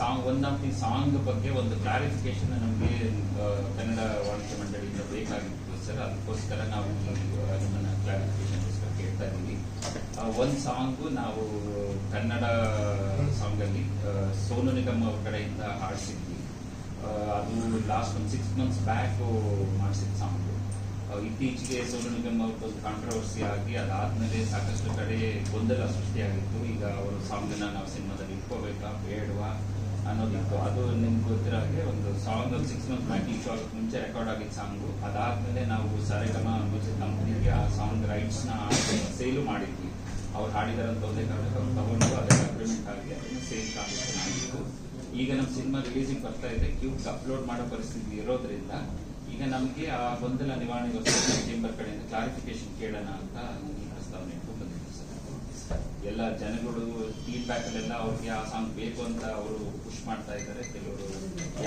Song the song ಬಗ್ಗೆ ಒಂದು clarification ನಮಗೆ ಕನ್ನಡ ವಾಣಿಜ್ಯ ಮಂಡಳಿಯಿಂದ ಬೇಕಾಗಿತ್ತು ಸರ್. ಅದಕ್ಕೋಸ್ಕರ ನಾವು ನಿಮ್ಮನ್ನ ಕ್ಲಾರಿಫಿಕೇಶನ್ಗೋಸ್ಕರ ಕೇಳ್ತಾ ಇದ್ದೀವಿ. ಒಂದು ಸಾಂಗ್ ನಾವು ಕನ್ನಡ ಸಾಂಗಲ್ಲಿ ಸೋನು ನಿಗಮ್ ಅವ್ರ ಕಡೆಯಿಂದ ಹಾಡಿಸಿದ್ವಿ. ಅದು ಲಾಸ್ಟ್ ಒಂದು ಸಿಕ್ಸ್ ಮಂತ್ಸ್ ಬ್ಯಾಕ್ ಮಾಡಿಸಿದ ಸಾಂಗು ಇತ್ತೀಚೆಗೆ ಸೋನು ನಿಗಮ್ ಕಾಂಟ್ರವರ್ಸಿ ಆಗಿ ಅದಾದ್ಮೇಲೆ ಸಾಕಷ್ಟು ಕಡೆ ಗೊಂದಲ ಸೃಷ್ಟಿಯಾಗಿತ್ತು. ಈಗ ಅವರು ಸಾಂಗನ್ನ ನಾವು ಸಿನಿಮಾದಲ್ಲಿ ಇಟ್ಕೋಬೇಕಾ? ಬೇಡವಾ? ಅನ್ನೋದಿತ್ತು ಅದು ನಿಮ್ಗೆ ಗೊತ್ತಿರೋ ಹಾಗೆ ಒಂದು ಸಾಂಗ್ ಒಂದು ಸಿಕ್ಸ್ ಮಂತ್ ಬ್ಯಾಕ್ ಇಶ್ಯೂ ಆಗೋಕ್ಕೆ ಮುಂಚೆ ರೆಕಾರ್ಡ್ ಆಗಿದ್ದ ಸಾಂಗು. ಅದಾದ್ಮೇಲೆ ನಾವು ಸರಿಗಮ ಮ್ಯೂಸಿಕ್ ಕಂಪ್ನಿಗೆ ಆ ಸಾಂಗ್ ರೈಟ್ಸ್ನ ಸೇಲು ಮಾಡಿದ್ವಿ. ಅವ್ರು ಹಾಡಿದಾರಂತ ಒಂದೇ ಕಾರಣಕ್ಕೆ ಅವ್ರು ತಗೊಂಡು ಅದಕ್ಕೆ ಅಗ್ರಿಮೆಂಟ್ ಆಗಿ ಅದನ್ನು ಸೇಲ್ ಟ್ರಾನ್ಸಾಕ್ಷನ್ ಆಗಿತ್ತು. ಈಗ ನಮ್ಮ ಸಿನಿಮಾ ರಿಲೀಸಿಂಗ್ ಬರ್ತಾ ಇದೆ. ಕ್ಯೂಬ್ಸ್ ಅಪ್ಲೋಡ್ ಮಾಡೋ ಪರಿಸ್ಥಿತಿ ಇರೋದ್ರಿಂದ ಈಗ ನಮಗೆ ಆ ಗೊಂದಲ ನಿವಾರಣೆಗೋಸ್ಕರ ಚೇಂಬರ್ ಕಡೆಯಿಂದ ಕ್ಲಾರಿಫಿಕೇಶನ್ ಕೇಳೋಣ ಅಂತ ಈ ಪ್ರಸ್ತಾವನೆ ಇಟ್ಟು ಬಂದಿದ್ದೆ ಸರ್ ಎಲ್ಲ ಜನಗಳು ಫೀಡ್ಬ್ಯಾಕ್ ಅಲ್ಲೆಲ್ಲ ಅವ್ರಿಗೆ ಆ ಸಾಂಗ್ ಬೇಕು ಅಂತ ಅವರು ಪುಷ್ ಮಾಡ್ತಾ ಇದ್ದಾರೆ. ಕೆಲವರು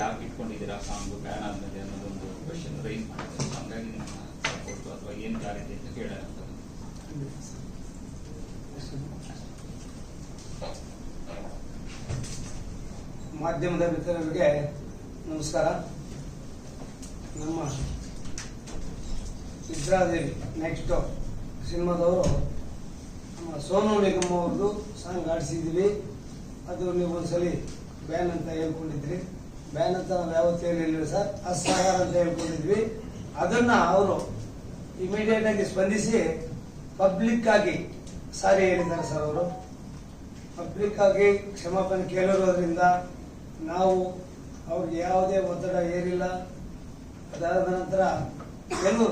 ಯಾಕೆ ಇಟ್ಕೊಂಡಿದ್ದೀರಾ ಆ ಸಾಂಗ್ ಬ್ಯಾನ್ ಆದ್ಮೇಲೆ ಅನ್ನೋದೊಂದು ಕ್ವಶನ್ ರೈಸ್ ಮಾಡ್ತಾರೆ. ಹಂಗಾಗಿ ನಿಮ್ಮ ಸಪೋರ್ಟ್ ಅಥವಾ ಏನು ಕ್ಲಾರಿಟಿ ಅಂತ ಕೇಳೋಣ ಅಂತ. ಮಾಧ್ಯಮದ ಮಿತ್ರರಿಗೆ ನಮಸ್ಕಾರ. ನಮ್ಮ ಸಿದ್ರಾದೇವಿ ನೆಕ್ಸ್ಟ್ ಸಿನಿಮಾದವರು ನಮ್ಮ ಸೋನು ನಿಗಮ್ ಅವ್ರದ್ದು ಸಾಂಗ್ ಆಡಿಸಿದ್ವಿ ಅದು ನೀವು ಒಂದ್ಸಲಿ ಬ್ಯಾನ್ ಅಂತ ಹೇಳ್ಕೊಂಡಿದ್ರಿ. ಬ್ಯಾನ್ ಅಂತ ನಾವು ಯಾವತ್ತೂ ಸರ್ ಅಸಹಕಾರ ಅಂತ ಹೇಳ್ಕೊಂಡಿದ್ವಿ. ಅದನ್ನ ಅವರು ಇಮಿಡಿಯೇಟ್ ಆಗಿ ಸ್ಪಂದಿಸಿ ಪಬ್ಲಿಕ್ ಆಗಿ ಸಾರಿ ಹೇಳಿದ್ದಾರೆ ಸರ್ ಅವರು. ಪಬ್ಲಿಕ್ ಆಗಿ ಕ್ಷಮಾಪಣೆ ಕೇಳಿರೋದ್ರಿಂದ ನಾವು ಅವ್ರಿಗೆ ಯಾವುದೇ ಒತ್ತಡ ಏರಿಲ್ಲ. ಅದಾದ ನಂತರ ಕೆಲವರು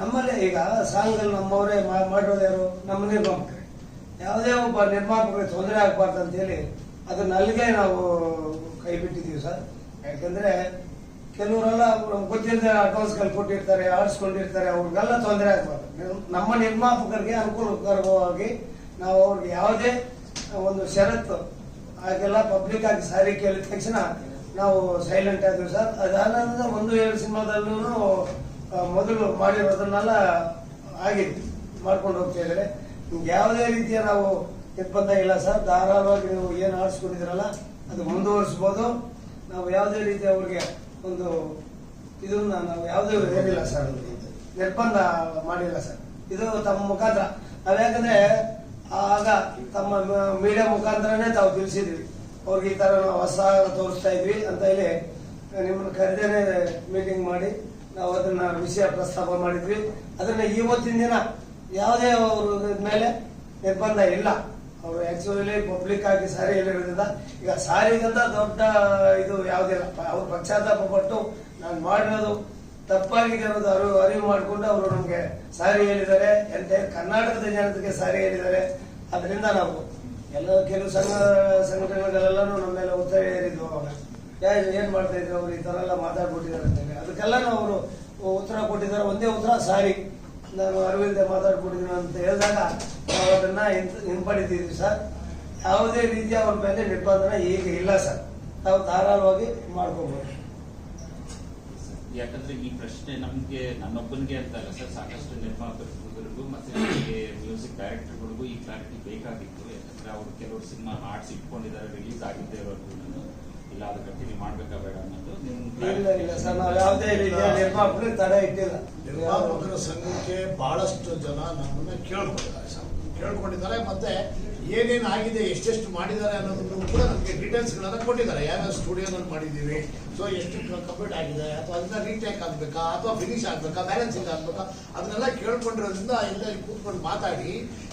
ನಮ್ಮಲ್ಲೇ ಈಗ ಸಾಂಗಲ್ಲಿ ನಮ್ಮವರೇ ಮಾಡೋದು ಯಾರು? ನಮ್ಮ ನಿರ್ಮಾಪಕರೇ ಯಾವುದೇ ಒಬ್ಬ ನಿರ್ಮಾಪಕರಿಗೆ ತೊಂದರೆ ಆಗಬಾರ್ದು ಅಂತೇಳಿ ಅದನ್ನ ಅಲ್ಲಿಗೆ ನಾವು ಕೈ ಬಿಟ್ಟಿದ್ದೀವಿ ಸರ್. ಯಾಕಂದರೆ ಕೆಲವರೆಲ್ಲ ನಮ್ಗೆ ಗೊತ್ತಿಲ್ಲದೆ ಅಡ್ವಾನ್ಸ್ಗಳು ಕೊಟ್ಟಿರ್ತಾರೆ ಆಡಿಸ್ಕೊಂಡಿರ್ತಾರೆ ಅವ್ರಿಗೆಲ್ಲ ತೊಂದರೆ ಆಗಬಾರ್ದು. ನಮ್ಮ ನಿರ್ಮಾಪಕರಿಗೆ ಅನುಕೂಲಕರವಾಗಿ ನಾವು ಅವ್ರಿಗೆ ಯಾವುದೇ ಒಂದು ಷರತ್ತು, ಹಾಗೆಲ್ಲ ಪಬ್ಲಿಕ್ ಆಗಿ ಸಾರಿ ಕೇಳಿದ ತಕ್ಷಣ ನಾವು ಸೈಲೆಂಟ್ ಆದ್ರು ಸರ್. ಅದಾದ ಒಂದು ಎರಡು ಸಿನಿಮಾದಲ್ಲೂ ಮೊದಲು ಮಾಡಿರೋದನ್ನೆಲ್ಲ ಆಗಿತ್ತು ಮಾಡ್ಕೊಂಡು ಹೋಗ್ತಾ ಇದ್ದಾರೆ. ಯಾವುದೇ ರೀತಿಯ ನಾವು ಇಲ್ಲ ಸರ್. ಧಾರಾಳವಾಗಿ ನೀವು ಏನು ಆಡಿಸ್ಕೊಂಡಿದ್ರಲ್ಲ ಅದು ಮುಂದುವರಿಸ್ಬೋದು. ನಾವು ಯಾವುದೇ ರೀತಿ ಅವ್ರಿಗೆ ಒಂದು ಇದನ್ನ ನಾವು ಯಾವುದೇ ಹೇಳಿಲ್ಲ ಸರ್. ನಿರ್ಬಂಧ ಮಾಡಿಲ್ಲ ಸರ್. ಇದು ತಮ್ಮ ಮುಖಾಂತರ. ನಾವ್ಯಾಕಂದ್ರೆ ಆಗ ತಮ್ಮ ಮೀಡಿಯಾ ಮುಖಾಂತರನೇ ತಾವು ತಿಳಿಸಿದ್ವಿ ಅವ್ರಿಗೆ ಈ ತರ ನಾವು ಅಸಹಾಯ ತೋರಿಸ್ತಾ ಇದ್ವಿ ಅಂತ ಹೇಳಿ, ನಿಮ್ಮನ್ನು ಕರೆದೇನೆ ಮೀಟಿಂಗ್ ಮಾಡಿ ನಾವು ಅದನ್ನ ವಿಷಯ ಪ್ರಸ್ತಾಪ ಮಾಡಿದ್ವಿ. ಅದನ್ನ ಇವತ್ತಿನ ದಿನ ಯಾವುದೇ ಅವರು ಮೇಲೆ ನಿರ್ಬಂಧ ಇಲ್ಲ. ಅವರು ಆಕ್ಚುಲಿ ಪಬ್ಲಿಕ್ ಆಗಿ ಸಾರಿ ಹೇಳಿರೋದ್ರಿಂದ ಈಗ ಸಾರಿಗಂತ ದೊಡ್ಡ ಇದು ಯಾವುದಿಲ್ಲ. ಅವ್ರು ಪಶ್ಚಾತ್ತಾಪ ಪಟ್ಟು ನಾನು ಮಾಡಿರೋದು ತಪ್ಪಾಗಿದೆ ಅನ್ನೋದು ಅರಿವು ಅರಿವು ಮಾಡಿಕೊಂಡು ಅವರು ನಮಗೆ ಸಾರಿ ಹೇಳಿದ್ದಾರೆ. ಎಂಟೈರ್ ಕರ್ನಾಟಕದ ಜನತೆಗೆ ಸಾರಿ ಹೇಳಿದ್ದಾರೆ. ಅದರಿಂದ ನಾವು ಎಲ್ಲ ಕೆಲವು ಸಂಘ, ಸಂಘಟನೆಗಳೆಲ್ಲನೂ ನಮ್ಮ ಮೇಲೆ ಒತ್ತಡ ಏರಿದ್ವು ಅವಾಗ. ಯಾ ಏನ್ ಮಾಡ್ತಾ ಇದ್ರು ಅವ್ರು ಈ ತರ ಎಲ್ಲ ಮಾತಾಡ್ಬಿಟ್ಟಿದ್ದಾರೆ ಅಂತೇಳಿ ಅದಕ್ಕೆಲ್ಲನೂ ಅವರು ಉತ್ತರ ಕೊಟ್ಟಿದ್ದಾರೆ. ಒಂದೇ ಉತ್ತರ, ಸಾರಿ. ನಾನು ಅರವಿಂದ ಮಾತಾಡ್ಬಿಟ್ಟಿದ್ದೀನಿ ಅಂತ ಹೇಳಿದಾಗ ನಾವು ಅದನ್ನ ಹಿಂಪಡಿತೀವಿ ಸರ್. ಯಾವುದೇ ರೀತಿಯ ಅವ್ರ ಮೇಲೆ ನಿರ್ಬಂಧನ ಈಗ ಇಲ್ಲ ಸರ್. ನಾವು ಧಾರಾಳವಾಗಿ ಮಾಡ್ಕೋಬಹುದು ಯಾಕಂದ್ರೆ ಈ ಪ್ರಶ್ನೆ ನಮ್ಗೆ, ನನ್ನೊಬ್ಬನಿಗೆ ಅಂತ ಅಲ್ಲ ಸರ್. ಸಾಕಷ್ಟು ನಿರ್ಮಾಪಕರಿಗೂ ಮತ್ತೆ ಮ್ಯೂಸಿಕ್ ಡೈರೆಕ್ಟರ್ಗಳಿಗೂ ಈ ಕ್ಲಾರಿಟಿ ಬೇಕಾಗಿತ್ತು. ಅವರು ಕೆಲವರು ಸಿನಿಮಾ ಹಾಡ್ಸ್ ಇಟ್ಕೊಂಡಿದ್ದಾರೆ ರಿಲೀಸ್ ಆಗಿದ್ದೇ ಇರೋದು ಇಲ್ಲ ಅದು ಕಂಟಿನ್ಯೂ ಮಾಡ್ಬೇಕಾ ಬೇಡ ಅನ್ನೋದು ನಿಮ್ ಇಲ್ಲ ಇಲ್ಲ ಸರ್ ನಾವು ಯಾವುದೇ ರೀತಿಯ ನಿರ್ಮಾಪಕರಿಗೆ ತಡೆ ಇಟ್ಟಿಲ್ಲ. ನಿರ್ಮಾಪಕರ ಸಂಘಕ್ಕೆ ಬಹಳಷ್ಟು ಜನ ನಮ್ಮನ್ನ ಕೇಳ್ಕೊಂಡಿದ್ದಾರೆ ಸರ್. ಕೇಳ್ಕೊಂಡಿದ್ದಾರೆ ಮತ್ತೆ ಏನೇನು ಆಗಿದೆ ಎಷ್ಟೆಷ್ಟು ಮಾಡಿದ್ದಾರೆ ಅನ್ನೋದನ್ನು ಕೂಡ ನಮಗೆ ಡೀಟೇಲ್ಸ್ ಗಳನ್ನ ಕೊಟ್ಟಿದ್ದಾರೆ. ಯಾವ್ಯಾವ ಸ್ಟುಡಿಯೋನಲ್ಲಿ ಮಾಡಿದ್ದೀವಿ ಸೊ ಎಷ್ಟು ಕಂಪ್ಲೀಟ್ ಆಗಿದೆ ಅಥವಾ ಅದನ್ನ ರೀಟೇಕ್ ಆಗ್ಬೇಕಾ ಅಥವಾ ಫಿನಿಶ್ ಆಗ್ಬೇಕಾ ಬ್ಯಾಲೆನ್ಸಿಂಗ್ ಆಗ್ಬೇಕಾ ಅದನ್ನೆಲ್ಲ ಕೇಳ್ಕೊಂಡಿರೋದ್ರಿಂದ ಎಲ್ಲ ಇಲ್ಲಿ ಕೂತ್ಕೊಂಡು ಮಾತಾಡಿ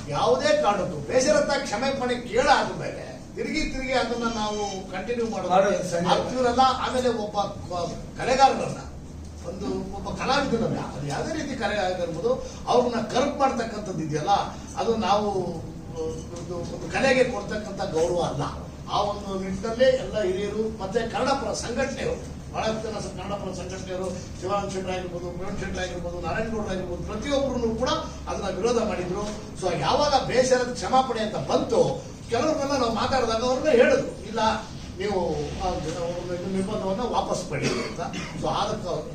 ಯಾವುದೇ ಕಾರಣಕ್ಕೂ ಬೇಸರತ್ತ ಕ್ಷಮೆಪಣೆ ಕೇಳಾದ್ಮೇಲೆ ತಿರುಗಿ ತಿರುಗಿ ಅದನ್ನ ನಾವು ಕಂಟಿನ್ಯೂ ಮಾಡೋದು ಮಾಡೋದು ಆಮೇಲೆ ಒಬ್ಬ ಕಲೆಗಾರರನ್ನ ಒಂದು ಒಬ್ಬ ಕಲಾವಿದನನ್ನ ಅದು ಯಾವುದೇ ರೀತಿ ಕಲೆ ಆಗಿರ್ಬೋದು ಅವ್ರನ್ನ ಕರ್ಪ್ ಮಾಡ್ತಕ್ಕಂಥದ್ದು ಇದೆಯಲ್ಲ ಅದು ನಾವು ಒಂದು ಕಲೆಗೆ ಕೊಡ್ತಕ್ಕಂಥ ಗೌರವ ಅಲ್ಲ. ಆ ಒಂದು ನಿಟ್ಟಿನಲ್ಲೇ ಎಲ್ಲ ಹಿರಿಯರು ಮತ್ತೆ ಕನ್ನಡ ಸಂಘಟನೆ ಸಂಘಟನೆಯವರು ಬಹಳಷ್ಟು ಜನ ಸ- ಕನ್ನಡ ಪರ ಸಂಘಟನೆಯವರು ಶಿವಾನಂದ ಶೆಟ್ಟರ್ ಆಗಿರ್ಬೋದು, ಮೋಹನ್ ಶೆಟ್ಟರ್ ಆಗಿರ್ಬೋದು, ನಾರಾಯಣ ಗೌಡ್ರು ಆಗಿರ್ಬೋದು ಪ್ರತಿಯೊಬ್ಬರು ಕೂಡ ಅದನ್ನ ವಿರೋಧ ಮಾಡಿದ್ರು. ಸೊ ಯಾವಾಗ ಬೇಸರದ ಕ್ಷಮಾಪಣೆ ಅಂತ ಬಂತು, ಕೆಲವ್ರನ್ನೆಲ್ಲ ನಾವು ಮಾತಾಡಿದಾಗ ಅವ್ರನ್ನ ಹೇಳಿದ್ರು ಇಲ್ಲ ನೀವು ನಿರ್ಬಂಧವನ್ನು ವಾಪಸ್ ಪಡಿ ಅಂತ. ಸೊ ಆದ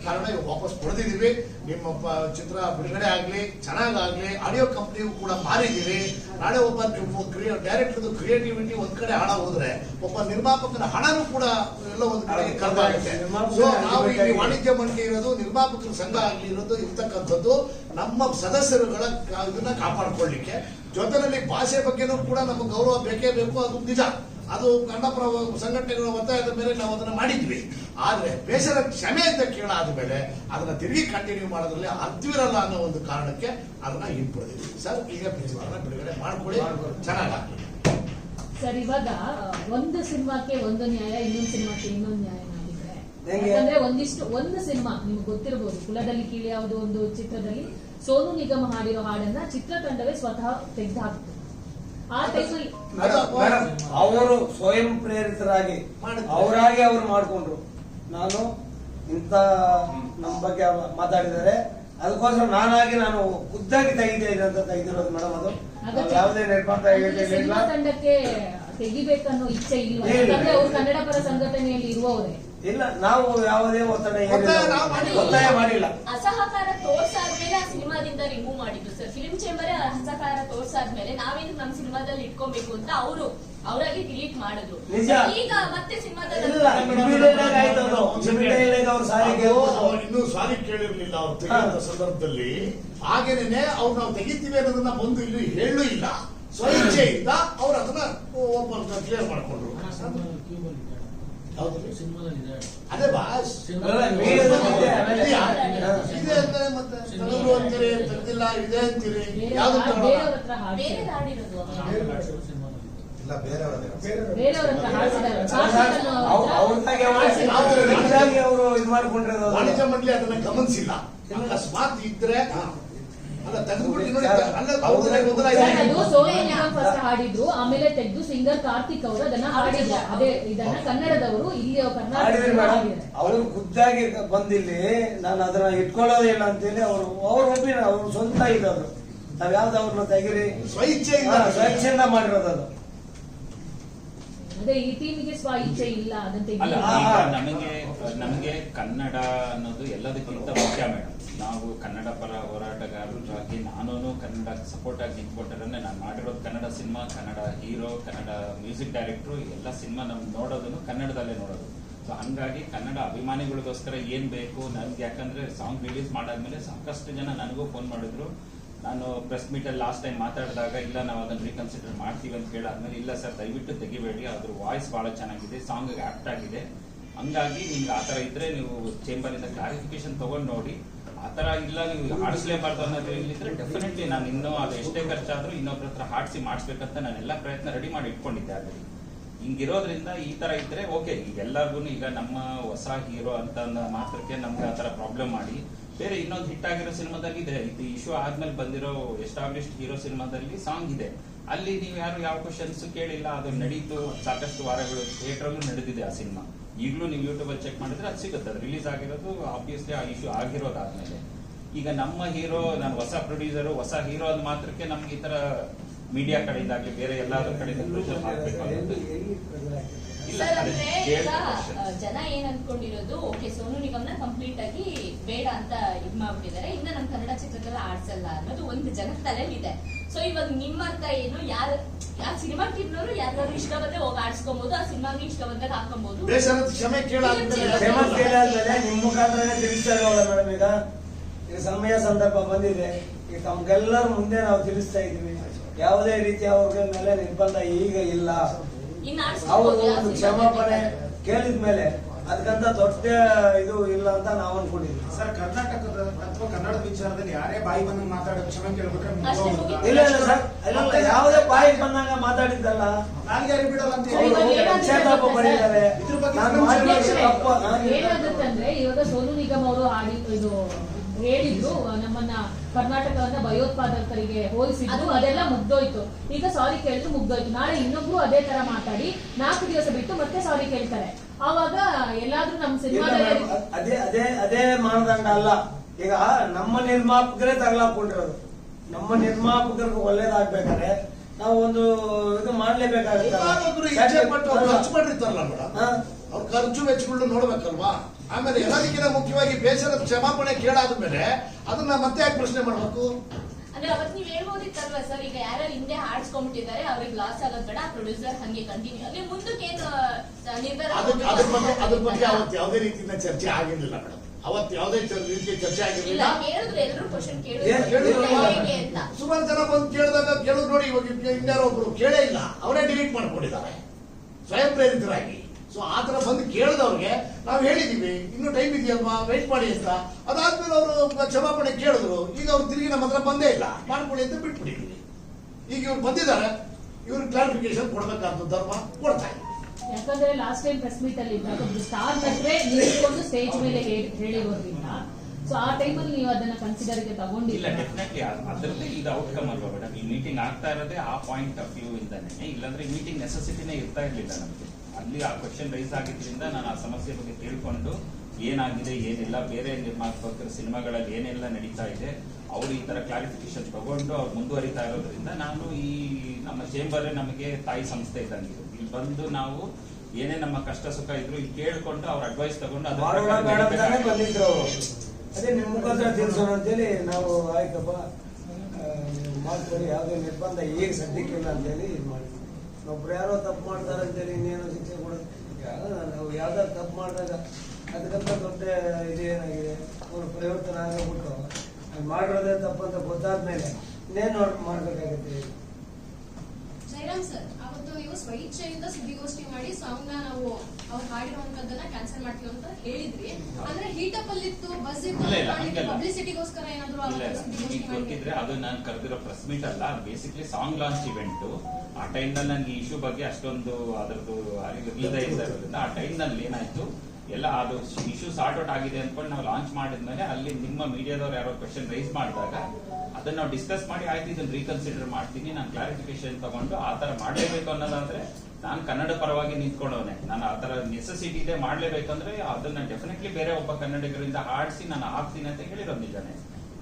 ಕಾರಣ ಇವಾಗ ವಾಪಸ್ ಪಡೆದಿದ್ದೀವಿ. ನಿಮ್ಮ ಚಿತ್ರ ಬಿಡುಗಡೆ ಆಗಲಿ ಚೆನ್ನಾಗಾಗಲಿ ಆಡಿಯೋ ಕಂಪ್ನಿಗೂ ಕೂಡ ಮಾರಿದ್ದೀವಿ ನಾಳೆ ಒಬ್ಬ ನೀವು ಕ್ರಿಯೇ ಡೈರೆಕ್ಟರ್ದು ಕ್ರಿಯೇಟಿವಿಟಿ ಒಂದು ಕಡೆ ಹಣ ಹೋದ್ರೆ ಒಬ್ಬ ನಿರ್ಮಾಪಕನ ಹಣನೂ ಕೂಡ ಎಲ್ಲ ಒಂದು ಕಡೆಗೆ ಕಳೆದಾಗುತ್ತೆ ಸೊ ನಾವು ಇಲ್ಲಿ ವಾಣಿಜ್ಯ ಮಂಡಳಿ ಇರೋದು ನಿರ್ಮಾಪಕರ ಸಂಘ ಆಗಲಿ ಇರೋದು ಇರ್ತಕ್ಕಂಥದ್ದು ನಮ್ಮ ಸದಸ್ಯರುಗಳ ಇದನ್ನ ಕಾಪಾಡ್ಕೊಳ್ಳಿಕ್ಕೆ. ಜೊತೆಯಲ್ಲಿ ಭಾಷೆ ಬಗ್ಗೆನೂ ಕೂಡ ನಮಗೆ ಗೌರವ ಬೇಕೇ ಬೇಕು ಅದು ನಿಜ. ಅದು ಕನ್ನಡ ಪ್ರವ ಸಂಘಟನೆಗಳ ಒತ್ತಾಯದ ಮೇಲೆ ನಾವು ಅದನ್ನ ಮಾಡಿದ್ವಿ. ಆದ್ರೆ ಬೇಸರ ಕ್ಷಮೆ ಅಂತ ಕೇಳಾದ ಮೇಲೆ ಅದನ್ನ ತಿರುಗಿ ಕಂಟಿನ್ಯೂ ಮಾಡೋದ್ರಲ್ಲಿ ಅದ್ವಿರಲ್ಲ ಅನ್ನೋ ಒಂದು ಕಾರಣಕ್ಕೆ ಅದನ್ನ ಹಿಂಪಡೆದಿದ್ವಿ. ಸರ್ ಈಗ ಪ್ರಿನ್ಸಿಪಾಲ್ನ ಬಿಡುಗಡೆ ಮಾಡ್ಕೊಳ್ಳಿ. ಚೆನ್ನಾಗ ಸರ್ ಇವಾಗ ಒಂದು ಸಿನಿಮಾಕ್ಕೆ ಒಂದು ನ್ಯಾಯ ಇನ್ನೊಂದು ಸಿನಿಮಾಕ್ಕೆ ಇನ್ನೊಂದು ನ್ಯಾಯ? ಯಾಕಂದ್ರೆ ಒಂದಿಷ್ಟು ಒಂದು ಸಿನಿಮಾ ನಿಮ್ಗೆ ಗೊತ್ತಿರಬಹುದು ಕುಲದಲ್ಲಿ ಕೀಳಿ ಯಾವುದೋ ಒಂದು ಚಿತ್ರದಲ್ಲಿ ಸೋನು ನಿಗಮ ಹಾಡಿರೋ ಹಾಡನ್ನ ಚಿತ್ರತಂಡವೇ ಸ್ವತಃ ತೆಗೆದು ಹಾಕ್ತು ಅವರು ಸ್ವಯಂ ಪ್ರೇರಿತರಾಗಿ. ಅವರಾಗಿ ಅವ್ರು ಮಾಡ್ಕೊಂಡ್ರು. ನಾನು ಇಂಥ ನಮ್ಮ ಬಗ್ಗೆ ಮಾತಾಡಿದರೆ ಮಾತಾಡಿದ್ದಾರೆ. ಅದಕ್ಕೋಸ್ಕರ ನಾನಾಗಿ ನಾನು ಖುದ್ದಾಗಿ ಇದೆ ಅಂತ ತೆಗೆದಿರೋದು ಮೇಡಮ್ ಅದು. ಯಾವುದೇ ನಿರ್ಬಂಧ ಸಿನಿಮಾ ತಂಡಕ್ಕೆ ತೆಗಿಬೇಕನ್ನೋ ಇಚ್ಛೆ ಇಲ್ಲ. ಕನ್ನಡ ಪರ ಸಂಘಟನೆಯಲ್ಲಿ ಇರುವವರೇ. ಇಲ್ಲ ನಾವು ಯಾವುದೇ ಒತ್ತಡ. ಒತ್ತಾಯ ನಾವು ಮಾಡಿಲ್ಲ. ಅಸಹಕಾರ ತೋರ್ಸಾದ್ಮೇಲೆ ಆ ಸಿನಿಮಾದಿಂದ ರಿಮೂವ್ ಮಾಡಿದ್ರು ಸರ್. ಫಿಲ್ಮ್ ಚೇಂಬರೇ ಅಸಹಕಾರ ತೋರ್ಸಾದ್ಮೇಲೆ ನಾವೇನು ನಮ್ಮ ಸಿನಿಮಾದಲ್ಲಿ ಇಟ್ಕೊಬೇಕು ಅಂತ ಅವರು ಅವರಾಗಿ ಡಿಲೀಟ್ ಮಾಡಿದ್ರು. ಈಗ ಮತ್ತೆ ಸಿನಿಮಾದಲ್ಲಿ ಇನ್ನೂ ಸಾರಿ ಕೇಳಿರ್ಲಿಲ್ಲ ಅವ್ರು ಸಂದರ್ಭದಲ್ಲಿ. ಹಾಗೇನೆ ಅವ್ರು ನಾವು ತೆಗಿತೀವಿ ಅನ್ನೋದನ್ನ ಬಂದು ಇಲ್ಲಿ ಹೇಳೂ ಇಲ್ಲ. ಸ್ವಇಚ್ಛೆಯಿಂದ ಅವ್ರು ಅದನ್ನ ಒಬ್ಬ ಕ್ಲಿಯರ್ ಮಾಡ್ಕೊಂಡ್ರು. ಅದೇ ಬಾಸ್ ಇದೆ, ಮತ್ತೆ ಅಂತೀರಿ ತೆಗೆದಿಲ್ಲ ಅಂತೀರಿ? ಯಾವ್ದು ಇಲ್ಲ ಅವ್ರು- ಮಾಡ್ಕೊಂಡಿರೋದು. ವಾಣಿಜ್ಯ ಮಂಡಳಿ ಅದನ್ನ ಗಮನಿಸಿಲ್ಲ. ಅಕಸ್ಮಾತ್ ಇದ್ರೆ ಫಸ್ಟ್ ಹಾಡಿದ್ರು ಆಮೇಲೆ ತೆಗೆದು ಸಿಂಗರ್ ಕಾರ್ತಿಕ್ ಅವರು ಅದನ್ನ ಹಾಡಿದ್ರು. ಅದೇ ಇದನ್ನ ಕನ್ನಡದವರು ಇಲ್ಲಿ ಕರ್ನಾಟಕ ಅವರು ಖುದ್ದಾಗಿ ಬಂದಿಲ್ಲಿ ನಾನು ಅದನ್ನ ಇಟ್ಕೊಳ್ಳೋದಿಲ್ಲ ಅಂತೇಳಿ ಅವರು ಅವ್ರ ಒಪ್ಪಿನ ಅವ್ರ ಸ್ವಂತ ಇದ್ರು ನಾವ್ ಯಾವ್ದು ಅವ್ರನ್ನ ತೆಗಿರಿ? ಸ್ವಚ್ಛ ಹಾ, ಸ್ವಚ್ಛಂದ ಮಾಡಿರೋದು ಅದು. ಅದೇ ಈ ಟೀಮಿಗೆ ಸ್ವ ಇಚ್ಛೆ ಇಲ್ಲ ಅದನ್ನ ಅಲ್ಲ ಈಗ ನಮಗೆ ನಮಗೆ ಕನ್ನಡ ಅನ್ನೋದು ಎಲ್ಲದಕ್ಕಿಂತ ಮುಖ್ಯ ಮೇಡಮ್ ನಾವು ಕನ್ನಡ ಪರ ಹೋರಾಟಗಾರರಾಗಿ ನಾನು ಕನ್ನಡ ಸಪೋರ್ಟ್ ಆಗಿ ನಿಂತ್ಕೊಟ್ಟರನ್ನೇ ನಾನು ಮಾಡಿರೋದು Kannada cinema Kannada hero Kannada music ಡೈರೆಕ್ಟ್ರು ಎಲ್ಲ ಸಿನಿಮಾ ನಮ್ಗೆ ನೋಡೋದನ್ನು ಕನ್ನಡದಲ್ಲೇ ನೋಡೋದು. ಸೊ ಹಂಗಾಗಿ ಕನ್ನಡ ಅಭಿಮಾನಿಗಳಿಗೋಸ್ಕರ ಏನ್ ಬೇಕು ನನ್ಗೆ ಯಾಕಂದ್ರೆ ಸಾಂಗ್ ರಿಲೀಸ್ ಮಾಡಾದ್ಮೇಲೆ ಸಾಕಷ್ಟು ಜನ ನನಗೂ ಫೋನ್ ಮಾಡಿದ್ರು. ನಾನು ಪ್ರೆಸ್ ಮೀಟ್ ಅಲ್ಲಿ ಲಾಸ್ಟ್ ಟೈಮ್ ಮಾತಾಡಿದಾಗ, ಇಲ್ಲ, ನಾವು ಅದನ್ನ ರೀಕನ್ಸಿಡರ್ ಮಾಡ್ತೀವಿ ಅಂತ ಹೇಳಾದ್ಮೇಲೆ ಇಲ್ಲ ಸರ್, ದಯವಿಟ್ಟು ತೆಗಿಬೇಡಿ, ಅದ್ರ ವಾಯ್ಸ್ ಬಹಳ ಚೆನ್ನಾಗಿದೆ ಸಾಂಗ್ ಆಪ್ಟ್ ಆಗಿದೆ. ಹಂಗಾಗಿ ನಿಮ್ಗೆ ಆತರ ಇದ್ರೆ ನೀವು ಚೇಂಬರ್ ಇಂದ ಕ್ಲಾರಿಫಿಕೇಶನ್ ತಗೊಂಡ್ ನೋಡಿ. ಆ ತರ ಇಲ್ಲ, ನೀವು ಹಾಡಿಸ್ಲೇಬಾರ್ದು ಅನ್ನೋದು ಇಲ್ಲಿದ್ರೆ ಡೆಫಿನೆಟ್ಲಿ ನಾನು ಇನ್ನೂ ಅದು ಎಷ್ಟೇ ಖರ್ಚಾದ್ರೂ ಇನ್ನೊಬ್ರ ಹತ್ರ ಹಾಡಿಸಿ ಮಾಡಿಸ್ಬೇಕಂತ ನಾನು ಎಲ್ಲ ಪ್ರಯತ್ನ ರೆಡಿ ಮಾಡಿ ಇಟ್ಕೊಂಡಿದ್ದೆ ಆದರೆ ಹಿಂಗಿರೋದ್ರಿಂದ ಈ ತರ ಇದ್ರೆ ಓಕೆ ಈಗ ಎಲ್ಲರಿಗೂ ಈಗ ನಮ್ಮ ಹೊಸ ಹೀರೋ ಅಂತ ಮಾತ್ರಕ್ಕೆ ನಮ್ಗೆ ಆ ಆತರ ಪ್ರಾಬ್ಲಮ್ ಮಾಡಿ. ಬೇರೆ ಇನ್ನೊಂದು ಹಿಟ್ ಆಗಿರೋ ಸಿನಿಮಾದಲ್ಲಿ ಇದೆ. ಇದು ಇಶ್ಯೂ ಆದ್ಮೇಲೆ ಬಂದಿರೋ ಎಸ್ಟಾಬ್ಲಿಷ್ಡ್ ಹೀರೋ ಸಿನಿಮಾದಲ್ಲಿ ಸಾಂಗ್ ಇದೆ. ಅಲ್ಲಿ ನೀವು ಯಾರು ಯಾವ ಕ್ವಶನ್ಸ್ ಕೇಳಿಲ್ಲ, ಅದು ನಡೀತು, ಸಾಕಷ್ಟು ವಾರಗಳು ಥಿಯೇಟರ್ ನಡೆದಿದೆ ಆ ಸಿನಿಮಾ. ಈಗಲೂ ನೀವು ಯೂಟ್ಯೂಬ್ ಅಲ್ಲಿ ಚೆಕ್ ಮಾಡಿದ್ರೆ ಅದು ಸಿಗುತ್ತೆ. ಅದು ರಿಲೀಸ್ ಆಗಿರೋದು ಆಬ್ವಿಯಸ್ಲಿ ಆ ಇಶ್ಯೂ ಆಗಿರೋದಾದ್ಮೇಲೆ ಈಗ ನಮ್ಮ ಹೀರೋ ನಾನು ಹೊಸ ಪ್ರೊಡ್ಯೂಸರ್ ಹೊಸ ಹೀರೋ ಅಂದ ಮಾತ್ರಕ್ಕೆ ನಮ್ಗೆ ಈ ತರ ಮೀಡಿಯಾ ಕಡೆಯಿಂದಾಗ್ಲಿ, ಬೇರೆ ಎಲ್ಲಾದ್ರೂ ಕಡೆಯಿಂದ ಪ್ರೆಷರ್ ಮಾಡಬೇಕು ಸರ್ ಅಂದ್ರೆ ಈಗ ಆ. ಜನ ಏನ್ ಅನ್ಕೊಂಡಿರೋದು ಓಕೆ ಸೋನು ನಿಗಮ್ನ ಕಂಪ್ಲೀಟ್ ಆಗಿ ಬೇಡ ಅಂತ ಇದ್ ಮಾಡ್ಬಿಟ್ಟಿದ್ದಾರೆ. ಇನ್ನ ನಮ್ ಕನ್ನಡ ಚಿತ್ರಕಲೆ ಆಡ್ಸಲ್ಲ ಅನ್ನೋದು ಒಂದು ಜನ ತಲೆಯಲ್ಲಿ ಇದೆ ಸೊ ಇವಾಗ ಅರ್ಥ ಏನು? ಯಾರ್ ಯಾರ್ ಸಿನಿಮಾ ಟೀಮ್ನವರು ಯಾರು ಇಷ್ಟ ಬಂದ್ರೆ ಹೋಗಿ ಆಡ್ಸ್ಕೊಬಹುದು ಆ ಸಿನಿಮಾಗೆ ಇಷ್ಟ ಬಂದಾಗ ಹಾಕೊಬಹುದು ಬೇಸರದ ಕ್ಷಮೆ ಕೇಳಾದ್ಮೇಲೆ ಫೇಮಸ್ ಕೇಳಾದ್ಮೇಲೆ ನಿಮ್ ಮುಖಾಂತರನೇ ತಿಳಿಸ್ತಾ ಇರೋಲ್ಲ ಮೇಡಮ್ ಈಗ. ಈಗ ಸಮಯ ಸಂದರ್ಭ ಬಂದಿದೆ. ಈಗ ತಮ್ಗೆಲ್ಲರ ಮುಂದೆ ನಾವು ತಿಳಿಸ್ತಾ ಇದೀವಿ ಯಾವುದೇ ರೀತಿಯ ಅವ್ರ ಮೇಲೆ ನಿರ್ಬಂಧ ಈಗ ಇಲ್ಲ. ಅವರು ಒಂದು ಕ್ಷಮಾಪಣೆ ಕೇಳಿದ ಮೇಲೆ ಅದಕ್ಕಂತ ದೊಡ್ಡ ಇದು ಇಲ್ಲ ಅಂತ ನಾವು ಅನ್ಕೊಂಡಿದ್ವಿ ಸರ್ ಕರ್ನಾಟಕದ ಅಥವಾ ಕನ್ನಡದ ವಿಚಾರದಲ್ಲಿ ಯಾರೇ ಬಾಯಿ ಬಂದಂಗೆ ಮಾತಾಡೋ ಕ್ಷಮೆ ಕೇಳ್ಬಿಟ್ರೆ. ಇಲ್ಲ ಇಲ್ಲ ಸರ್ ಇಲ್ಲ ಇಲ್ಲ, ಯಾವುದೇ ಬಾಯಿ ಬಂದಾಗ ಮಾತಾಡಿದ್ದಲ್ಲ ನಾಲ್ಗೆ ಯಾರಿಗೆ ಬಿಡಲ್ಲ ಅಂತ ಪಡಿದ್ದಾರೆ ಇದ್ರ ಬಗ್ಗೆ ನಾನು ತಪ್ಪು ನಾನು- ಏನಾಗುತ್ತಂದ್ರೆ ಇವಾಗ ಸೋನು ನಿಗಮ್ ಅವರು ಆಡಿ ಇದು ಹೇಳಿದ್ರು ನಮ್ಮನ್ನ ಕರ್ನಾಟಕವನ್ನ ಭಯೋತ್ಪಾದಕರಿಗೆ ಹೋಲಿಸಿದ್ರು ಅದು ಅದೆಲ್ಲ ಮುಗ್ದೋಯ್ತು. ಈಗ ಸಾರಿ ಕೇಳಿದ್ರು ಮುಗ್ದೋಯ್ತು. ನಾಳೆ ಇನ್ನೊಬ್ರು ಅದೇ ತರ ಮಾತಾಡಿ ನಾಲ್ಕು ದಿವಸ ಬಿಟ್ಟು ಮತ್ತೆ ಸಾರಿ ಕೇಳ್ತಾರೆ. ಆವಾಗ ಎಲ್ಲಾದ್ರೂ ನಮ್ ಸಿನಿಮಾದಲ್ಲಿ ಅದೇ ಅದೇ ಅದೇ ಮಾನದಂಡ ಅಲ್ಲ. ಈಗ ನಮ್ಮ ನಿರ್ಮಾಪಕರೇ ತಗಲಾಕೊಂಡಿರೋದು. ನಮ್ಮ ನಿರ್ಮಾಪಕರಿಗೆ ಒಳ್ಳೇದಾಗ್ಬೇಕಾದ್ರೆ ನಾವು ಒಂದು ಇದು ಮಾಡ್ಲೇಬೇಕಾಗುತ್ತೆ. ಅವ್ರು ಖರ್ಚು ವೆಚ್ಚಗಳನ್ನ ನೋಡ್ಬೇಕಲ್ವಾ? ಆಮೇಲೆ ಎಲ್ಲದಕ್ಕಿಂತ ಮುಖ್ಯವಾಗಿ ಬೇಸರ ಕ್ಷಮಾಪಣೆ ಕೇಳಾದ ಮೇಲೆ ಅದನ್ನ ಮತ್ತೆ ಯಾಕೆ ಪ್ರಶ್ನೆ ಮಾಡ್ಬೇಕು? ಅಂದ್ರೆ ಅವತ್ ನೀವ್ ಹೇಳ್ಬೋದಿತ್ತಲ್ವಾ ಸರ್ ಈಗ ಯಾರು ಹಿಂದೆ ಆಡ್ಸ್ಕೊಂಡ್ಬಿಟ್ಟಿದ್ದಾರೆ ಅವ್ರಿಗೆ ಲಾಸ್ ಆಗೋದ್ ಬೇಡ ಪ್ರೊಡ್ಯೂಸರ್ ಹಂಗೆ ಕಂಟಿನ್ಯೂ ಅಂದ್ರೆ ಮುಂದಕ್ಕೆ ಏನು ನಿರ್ಧಾರ ಅದ್ರ ಬಗ್ಗೆ ಅದ್ರ ಬಗ್ಗೆ ಅವತ್ತು ಯಾವುದೇ ರೀತಿಯಿಂದ ಚರ್ಚೆ ಆಗಿರ್ಲಿಲ್ಲ ಮೇಡಮ್ ಅವತ್ತು ಯಾವುದೇ ರೀತಿಯ ಚರ್ಚೆ ಆಗಿರಲಿಲ್ಲ? ಸುಮಾರು ಜನ ಬಂದು ಕೇಳಿದಾಗ ಕೇಳಿದ್ ನೋಡಿ ಇವಾಗ ಇನ್ಯಾರೋ ಒಬ್ರು ಕೇಳೇ ಇಲ್ಲ. ಅವರೇ ಡಿಲೀಟ್ ಮಾಡ್ಕೊಂಡಿದ್ದಾರೆ. ಸ್ವಯಂ ಪ್ರೇರಿತರಾಗಿ ಸೊ ಆ ಥರ ಬಂದು ಕೇಳಿದವ್ರಿಗೆ ನಾವು ಹೇಳಿದ್ದೀವಿ ಇನ್ನು ಟೈಮ್ ಇದೆಯಲ್ವಾ? ವೆಯ್ಟ್ ಮಾಡಿ ಅಂತ. ಅದಾದ್ಮೇಲೆ ಅವರು ಕ್ಷಮಾಪಣೆ ಕೇಳಿದ್ರು. ಈಗ ಅವ್ರು ತಿರುಗಿ ನಮ್ಮ ಹತ್ರ ಬಂದೇ ಇಲ್ಲ. ಮಾಡ್ಕೊಳ್ಳಿ ಅಂತ ಬಿಟ್ಬಿಟ್ಟಿದ್ವಿ. ಈಗ ಇವ್ರು ಬಂದಿದ್ದಾರೆ. ಇವ್ರಿಗೆ ಕ್ಲಾರಿಫಿಕೇಶನ್ ಕೊಡ್ಬೇಕಾದ ಧರ್ಮ ಕೊಡ್ತಾ ಇದ್ದೀವಿ ಯಾಕಂದ್ರೆ ಲಾಸ್ಟ್ ಟೈಮ್ ಪ್ರೆಸ್ ಮೀಟ್ ಅಲ್ಲಿ ಸ್ಟಾರ್ ನಟ್ರೆ ನಿಂತ್ಕೊಂಡು ಸ್ಟೇಜ್ ಮೇಲೆ ಹೇಳಿ- ಹೇಳಿರೋದ್ರಿಂದ. ಸೊ ಆ ಟೈಮಲ್ಲಿ ನೀವು ಅದನ್ನ ಕನ್ಸಿಡರ್ಗೆ ಇಲ್ಲ ತಗೊಂಡಿಲ್ಲ ಡೆಫಿನೆಟ್ಲಿ ಅದರದ್ದೇ ಇದು ಔಟ್ಕಮ್ ಅಲ್ವಾ ಮೇಡಮ್ ಈ ಮೀಟಿಂಗ್ ಆಗ್ತಾ ಇರೋದೇ ಆ ಪಾಯಿಂಟ್ ಆಫ್ ವ್ಯೂ ಇಂದಾನೆ. ಇಲ್ಲಾಂದ್ರೆ ಮೀಟಿಂಗ್ ನೆಸೆಸಿಟಿನೇ ಇರ್ತಾ ಇರಲಿಲ್ಲ ನಮಗೆ. ಅಲ್ಲಿ ಆ ಕ್ವಶನ್ ರೈಸ್ ಆಗಿದ್ರಿಂದ ನಾನು ಆ ಸಮಸ್ಯೆ ಬಗ್ಗೆ ತಿಳ್ಕೊಂಡು ಏನಾಗಿದೆ ಏನಿಲ್ಲ ಬೇರೆ ನಿರ್ಮಾಪಕರ ಸಿನಿಮಾಗಳಲ್ಲಿ ಏನೆಲ್ಲ ನಡೀತಾ ಇದೆ ಅವರು ಈ ತರ ಕ್ಲಾರಿಫಿಕೇಶನ್ ತಗೊಂಡು ಅವ್ರು ಮುಂದುವರಿತಾ ಇರೋದ್ರಿಂದ ನಾನು ಈ ನಮ್ಮ ಚೇಂಬರ್ ನಮಗೆ ತಾಯಿ ಸಂಸ್ಥೆ ಇದ್ದಂಗೆ. ಇಲ್ಲಿ ಬಂದು ನಾವು ಏನೇ ನಮ್ಮ ಕಷ್ಟ ಸುಖ ಇದ್ರು ಇಲ್ಲಿ ಕೇಳ್ಕೊಂಡು ಅವ್ರ ಅಡ್ವೈಸ್ ತಗೊಂಡು. ಬಂದಿದ್ರು. ಅದೇ ನಿಮ್ಮ ಮುಖಾಂತರ ತಿಳಿಸೋಣ ಅಂತೇಳಿ ನಾವು ಆಯ್ತಪ್ಪ. ಮಾತು ಯಾವುದೇ ನಿರ್ಬಂಧ ಈಗ ಸದ್ಯಕ್ಕಿಲ್ಲ ಅಂತೇಳಿ ಇದು ಮಾಡಿದ್ವಿ ಒಬ್ರು ಯಾರೋ ತಪ್ಪು ಮಾಡ್ತಾರೆ ಅಂತೇಳಿ ಇನ್ನೇನೋ ಶಿಕ್ಷೆ ಕೊಡೋದು? ನಾವು ಯಾವ್ದಾದ್ರು ತಪ್ಪು ಮಾಡಿದಾಗ ಅದಕ್ಕಂತ ದೊಡ್ಡ ಇದೇನಾಗಿದೆ ಅವರು ಪರಿವರ್ತನೆ ಆಗೋಗ್ಬಿಟ್ಟು ಅದು ಮಾಡಿರೋದೇ ತಪ್ಪು ಅಂತ ಗೊತ್ತಾದ್ಮೇಲೆ ಇನ್ನೇನು ಮಾಡ್ಬೇಕಾಗತ್ತೆ? ಅವತ್ತು ನೀವು ಸ್ವಇಚ್ಛೆಯಿಂದ ಸುದ್ದಿಗೋಷ್ಠಿ ಮಾಡಿ ಸಾಂಗ್ನ ನಾವು ಅವ್ರು ಹಾಡಿರುವಂತದ್ದನ್ನ ಕ್ಯಾನ್ಸಲ್ ಮಾಡ್ತೀವಿ ಅಂತ ಹೇಳಿದ್ರಿ. ಅಂದ್ರೆ ಹೀಟಪ್ ಅಲ್ಲಿ ಇತ್ತು ಬಸ್ ಇತ್ತು. ಪಬ್ಲಿಸಿಟಿಗೋಸ್ಕರ ಏನಾದ್ರು ಅದು ನಾನು ಕರೆದಿರೋ ಪ್ರೆಸ್ ಮೀಟ್ ಅಲ್ಲ ಬೇಸಿಕ್ಲಿ ಸಾಂಗ್ ಲಾಂಚ್ ಇವೆಂಟ್ ಆ ಟೈಮ್ನಲ್ಲಿ ನನಗೆ ಇಶ್ಯೂ ಬಗ್ಗೆ ಅಷ್ಟೊಂದು ಅದರದ್ದು ಇಲ್ಲದೆ ಇರೋದ್ರಿಂದ ಆ ಟೈಮ್ನಲ್ಲಿ ಏನಾಯ್ತು? ಎಲ್ಲ ಅದು ಇಶ್ಯೂ ಸಾರ್ಟ್ ಔಟ್ ಆಗಿದೆ ಅಂದ್ಕೊಂಡು ನಾವು ಲಾಂಚ್ ಮಾಡಿದ್ಮೇಲೆ ಅಲ್ಲಿ ನಿಮ್ಮ ಮೀಡಿಯಾದವ್ರು ಯಾರೋ ಕ್ವಶನ್ ರೈಸ್ ಮಾಡಿದಾಗ ಅದನ್ನ ನಾವು ಡಿಸ್ಕಸ್ ಮಾಡಿ ಆಯ್ತು, ಇದನ್ನ ರೀಕನ್ಸಿಡರ್ ಮಾಡ್ತೀನಿ, ನಾನು ಕ್ಲಾರಿಫಿಕೇಶನ್ ತಗೊಂಡು ಆ ತರ ಮಾಡಲೇಬೇಕು ಅನ್ನೋದಾದ್ರೆ ನಾನು ಕನ್ನಡ ಪರವಾಗಿ ನಿಂತ್ಕೊಂಡವನೆ. ನಾನು ಆ ತರ ನೆಸೆಸಿಟಿ ಇದೆ ಮಾಡ್ಲೇಬೇಕಂದ್ರೆ ಅದನ್ನ ಡೆಫಿನೆಟ್ಲಿ ಬೇರೆ ಒಬ್ಬ ಕನ್ನಡಿಗರಿಂದ ಆಡಿಸಿ ನಾನು ಹಾಕ್ತೀನಿ ಅಂತ ಹೇಳಿರೋದು ಬಂದಿದ್ದಾನೆ.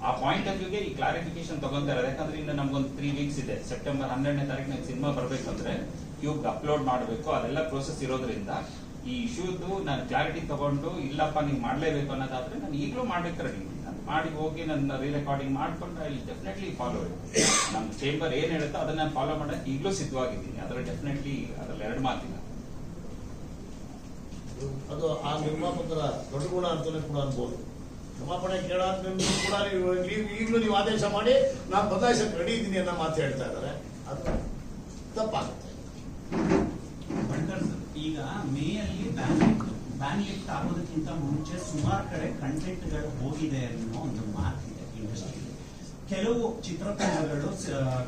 ಆ ಪಾಯಿಂಟ್ ಆಫ್ ವ್ಯೂಗೆ ಈ ಕ್ಲಾರಿಫಿಕೇಶನ್ ತಗೊಂತಾರೆ ಯಾಕಂದ್ರೆ ಇನ್ನು ನಮ್ಗೊಂದು ತ್ರೀ ವೀಕ್ಸ್ ಇದೆ. ಸೆಪ್ಟೆಂಬರ್ ಹನ್ನೆರಡನೇ ತಾರೀಕು ನಂಗೆ ಸಿನಿಮಾ ಬರ್ಬೇಕಂದ್ರೆ ಕ್ಯೂಬ್ ಅಪ್ಲೋಡ್ ಮಾಡಬೇಕು. ಅದೆಲ್ಲ ಪ್ರೋಸೆಸ್ ಇರೋದ್ರಿಂದ ಈ ಇಶ್ಯೂದು ನಾನು ಕ್ಲಾರಿಟಿ ತಗೊಂಡು, ಇಲ್ಲಪ್ಪ, ನೀವು ಮಾಡಲೇಬೇಕು ಅನ್ನೋದಾದ್ರೆ ನಾನು ಈಗಲೂ ಮಾಡ್ಬೇಕು ರೆಡಿ ಮಾಡಿ ಹೋಗಿ ನನ್ನ ರೀ ರೆಕಾರ್ಡಿಂಗ್ ಮಾಡ್ಕೊಂಡು ಐ ಡೆಫಿನೆಟ್ಲಿ ಫಾಲೋ ನಮ್ಮ ಚೇಂಬರ್ ಏನ್ ಹೇಳುತ್ತೋ ಅದನ್ನ ನಾನು ಫಾಲೋ ಮಾಡಕ್ಕೆ ಈಗಲೂ ಸಿದ್ಧವಾಗಿದ್ದೀನಿ. ಅದರ ಡೆಫಿನೆಟ್ಲಿ ಅದ್ರಲ್ಲಿ ಎರಡು ಮಾತಿಲ್ಲ. ಅದು ಆ ನಿರ್ಮಾಪಕರ ದೊಡ್ಡ ಗುಣ ಅಂತಲೇ ಕೂಡ ಅನ್ಬೋದು. ಕ್ಷಮಾಪಣೆ ಕೇಳಾದ್ಮೇಲೆ ಕೂಡ ನೀವು ಈಗಲೂ ನೀವು ಆದೇಶ ಮಾಡಿ, ನಾನು ಬದಲಾಯಿಸಕ್ಕೆ ರೆಡಿ ಇದ್ದೀನಿ ಅನ್ನೋ ಮಾತು ಹೇಳ್ತಾ ಇದ್ದಾರೆ. ಅದು ತಪ್ಪಾಗುತ್ತೆ. ಈಗ ಮೇ ಅಲ್ಲಿ ಬ್ಯಾನ್ ಬ್ಯಾನ್ ಲಿಫ್ಟ್ ಆಗೋದಕ್ಕಿಂತ ಮುಂಚೆ ಸುಮಾರು ಕಡೆ ಕಂಟೆಂಟ್ಗಳು ಹೋಗಿದೆ ಅನ್ನೋ ಒಂದು ಮಾತಿದೆ ಇಂಡಸ್ಟ್ರಿ ಕೆಲವು ಚಿತ್ರತಂಡಗಳು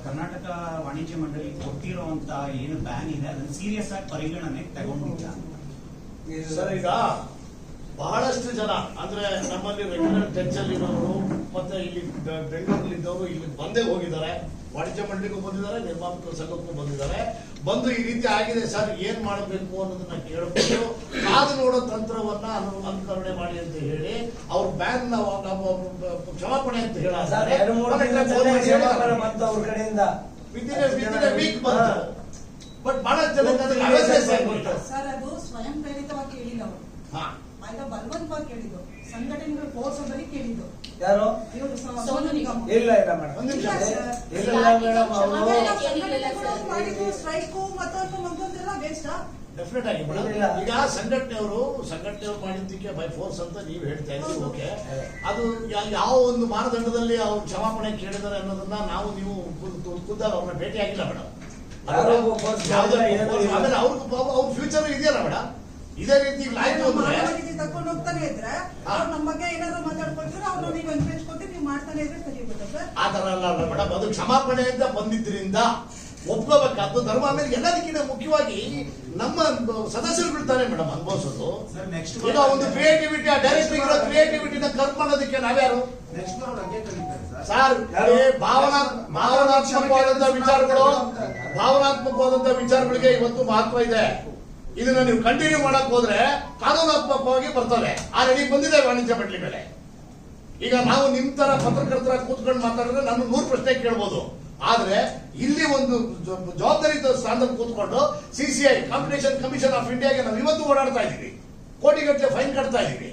ಕರ್ನಾಟಕ ವಾಣಿಜ್ಯ ಮಂಡಳಿ ಕೊಟ್ಟಿರುವಂತ ಏನು ಬ್ಯಾನ್ ಇದೆ, ಅದನ್ನ ಸೀರಿಯಸ್ ಆಗಿ ಪರಿಗಣನೆಗೆ ತಗೊಂಡಿಲ್ಲ. ಸರ್, ಈಗ ಬಹಳಷ್ಟು ಜನ, ಅಂದ್ರೆ ನಮ್ಮಲ್ಲಿ ರೆಗ್ಯುಲರ್ ಟಚ್ ಅಲ್ಲಿ ಇರೋರು, ಮತ್ತೆ ಇಲ್ಲಿ ಬೆಂಗಳೂರಲ್ಲಿ ಇದ್ದವರು ಇಲ್ಲಿ ಬಂದೇ ಹೋಗಿದ್ದಾರೆ. ವಾಣಿಜ್ಯ ಮಂಡಳಿಗೂ ಬಂದಿದ್ದಾರೆ ನಿರ್ಮಾಪಕರ ಸಂಘಕ್ಕೂ ಬಂದಿದ್ದಾರೆ. ಬಂದು ಈ ರೀತಿ ಆಗಿದೆ ಸರ್ ಏನ್ ಮಾಡಬೇಕು ಅನ್ನೋದನ್ನ ಕೇಳಬಹುದು ಕಾದು ನೋಡೋ ತಂತ್ರವನ್ನ ಅನು- ಅನುಕರಣೆ ಮಾಡಿ ಅಂತ ಹೇಳಿ ಅವ್ರ ಬ್ಯಾನ್ ನಾವು ಕ್ಷಮಾಪಣೆ ಅಂತ ಹೇಳ ಸರ್ ಎರಡು ಮೂರು ದಿನದಲ್ಲೇ ಕ್ಷಮಾಪಣೆ ಬಂತು ಅವ್ರ ಕಡೆಯಿಂದ. ವೀಕ್ ಬಂತು. ಬಟ್ ಬಹಳ ಜನ ಸ್ವಯಂ ಪ್ರೇರಿತವಾಗಿ ಹೇಳಿಲ್ಲ ಆಯ್ತಾ ಬಲವಂತವಾಗಿ ಕೇಳಿದ್ದು. ಸಂಘಟನೆಗಳು ಪ್ರೋತ್ಸಾಹದಲ್ಲಿ ಕೇಳಿದ್ದು. ಯಾರು? ಇವರು ಸೋನು ನಿಗಮ್. ಇಲ್ಲ ಇಲ್ಲ ಮೇಡಮ್. ಇಲ್ಲ ಇಲ್ಲ ಮೇಡಮ್ ಅವರು ಮಾಡಿದ್ದು ಸ್ಟ್ರೈಕು ಮತ್ತೊಂದು ಮತ್ತೊಂದೆಲ್ಲ ವೇಸ್ಟ್ ಡೆಫಿನೆಟ್ ಆಗಿ ಮೇಡಮ್. ಈಗ ಸಂಘಟನೆಯವರು ಸಂಘಟನೆಯವರು ಮಾಡಿದ್ದಕ್ಕೆ ಬೈ ಫೋರ್ಸ್ ಅಂತ ನೀವು ಹೇಳ್ತಾ ಇದ್ದೀವಿ. ಓಕೆ? ಅದು ಯಾವ ಒಂದು ಮಾನದಂಡದಲ್ಲಿ ಅವ್ರು ಕ್ಷಮಾಪಣೆ ಕೇಳಿದ್ದಾರೆ ಅನ್ನೋದನ್ನ ನಾವು ನೀವು ಖುದ್ದಾಗಿ ಅವ್ರನ್ನ ಭೇಟಿ ಆಗಿಲ್ಲ ಮೇಡಮ್ ಅವ್ರಿಗೂ ಅವ್ರ ಫ್ಯೂಚರ್ ಇದೆಯಲ್ಲ ಮೇಡಮ್. ಇದೇ ರೀತಿ ಆಯ್ತು ಅಂದ್ರೆ ತಕೊಂಡು ಹೋಗ್ತಾನೆ ಇದ್ರೆ. ಅವ್ರು ನಮ್ಮ ಬಗ್ಗೆ ಏನಾದ್ರು ಮಾತಾಡ್ಕೊಳ್ತಾರೆ ಅವ್ರು ನೀವು ಕೊಟ್ಟು ನೀವು ಮಾಡ್ತಾನೆ ಇದ್ರೆ ಸರಿಯುತ್ತೆ ಸರ್. ಆ ತರ ಅಲ್ಲ ಅಲ್ಲ ಮೇಡಮ್ ಅದು ಕ್ಷಮಾಪಣೆಯಿಂದ ಬಂದಿದ್ರಿಂದ ಒಪ್ಕೋಬೇಕಾದ್ದು ಧರ್ಮ ಆಮೇಲೆ ಎಲ್ಲದಕ್ಕಿಂತ ಮುಖ್ಯವಾಗಿ ನಮ್ಮ ಸದಸ್ಯರು ಬಿಡ್ತಾರೆ ಮೇಡಮ್ ಅನುಭವಿಸೋದು. ಸರ್ ನೆಕ್ಸ್ಟ್ ಈಗ ಒಂದು ಕ್ರಿಯೇಟಿವಿಟಿ ಆ ಡೈರೆಕ್ಟರ್ ಇರೋ ಕ್ರಿಯೇಟಿವಿಟಿನ ಕರ್ಪ್ ಮಾಡೋದಕ್ಕೆ ನಾವ್ಯಾರು? ಸರ್ ಸರ್ ಭಾವನಾ ಭಾವನಾತ್ಮಕವಾದಂತ ವಿಚಾರಗಳು ಭಾವನಾತ್ಮಕವಾದಂತ ವಿಚಾರಗಳಿಗೆ ಇವತ್ತು ಮಹತ್ವ ಇದೆ. ಇದನ್ನ ನೀವು ಕಂಟಿನ್ಯೂ ಮಾಡಕ್ ಹೋದ್ರೆ ಕಾನೂನಾತ್ಮಕವಾಗಿ ಆ ರೆಡಿ ಬಂದಿದೆ ವಾಣಿಜ್ಯ ಪಟ್ಲಿ ಮೇಲೆ. ಈಗ ನಾವು ನಿಮ್ ತರ ಪತ್ರಕರ್ತರ ಕೂತ್ಕೊಂಡು ಮಾತಾಡಿದ್ರೆ ನಾನು ನೂರು ಪ್ರಶ್ನೆ ಕೇಳ್ಬೋದು. ಆದ್ರೆ ಇಲ್ಲಿ ಒಂದು ಜವಾಬ್ದಾರಿ ಸ್ಥಾನದಲ್ಲಿ ಕೂತ್ಕೊಂಡು C C I competition commission of ಇಂಡಿಯಾಗೆ ನಾವು ಇವತ್ತು ಓಡಾಡ್ತಾ ಇದ್ದೀವಿ. ಕೋಟಿಗಟ್ಟಲೆ ಫೈನ್ ಕಟ್ತಾ ಇದ್ದೀವಿ.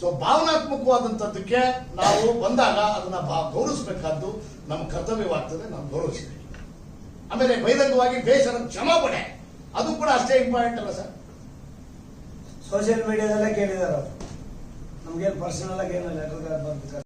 ಸೊ ಭಾವನಾತ್ಮಕವಾದಂಥದ್ದಕ್ಕೆ ನಾವು ಬಂದಾಗ ಅದನ್ನ ಗೌರವಿಸಬೇಕಾದ್ದು ನಮ್ಮ ಕರ್ತವ್ಯವಾಗ್ತದೆ, ನಾವು ಗೌರವಿಸ್ತೀವಿ ಆಮೇಲೆ ಬಹಿರಂಗವಾಗಿ ಬೇಸರ ಕ್ಷಮಾಪಣೆ. ಅದು ಕೂಡ ಅಷ್ಟೇ ಇಂಪಾರ್ಟೆಂಟ್ ಅಲ್ಲ ಸರ್. ಸೋಷಿಯಲ್ ಮೀಡಿಯಾದಲ್ಲೇ ಕೇಳಿದಾರೆ ನಮ್ಗೇನು ಪರ್ಸನಲ್ ಆಗಿ ಏನಲ್ಲ ಲೆಟರ್ ಬರ್ಬೇಕು